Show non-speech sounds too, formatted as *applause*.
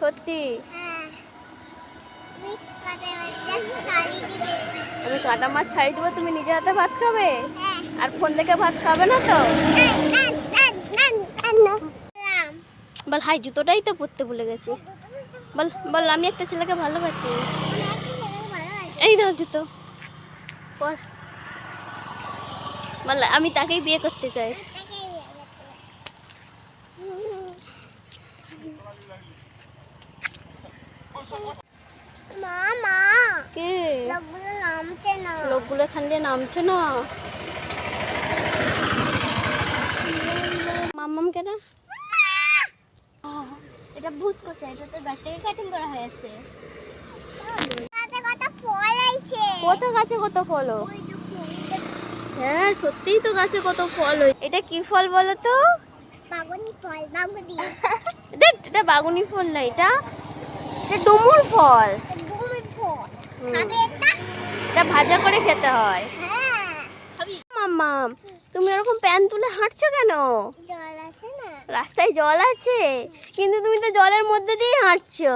সত্যি? আমি কাটা মাছ ছাড়ি দেবো, তুমি নিজে হাতে ভাত খাবে? আর ফোন দেখে ভাত খাবে না তো? বল, হাই, জুতোটাই তো পরতে ভুলে গেছি। বল বল, আমি একটা ছেলেকে ভালোবাসি। এই দাও জুতো। পর। বল, আমি তাকেই বিয়ে করতে চাই। মা মা লোকগুলো নামছে না। লোকগুলো এখান দিয়ে নামছে না? মাম্মাম কেন এটা ভূত করছে এটা তো গাছ কাটিং করা হয়েছে। কত ফল আইছে কত গাছে কত ফল হ্যাঁ সত্যিই তো গাছে কত ফল এটা কি ফল বলো তো? বাগুনি ফল বাগুনি। *laughs* এটা বাগুনি ফল না এটা এটা ডুমুর ফল। এটা ভাজা করে খেতে হয়। মাম্মা তুমি ওরকম প্যান তুলে হাঁটছো কেন? রাস্তায় জল আছে? কিন্তু তুমি তো জলের মধ্যে দিয়েই হাঁটছো।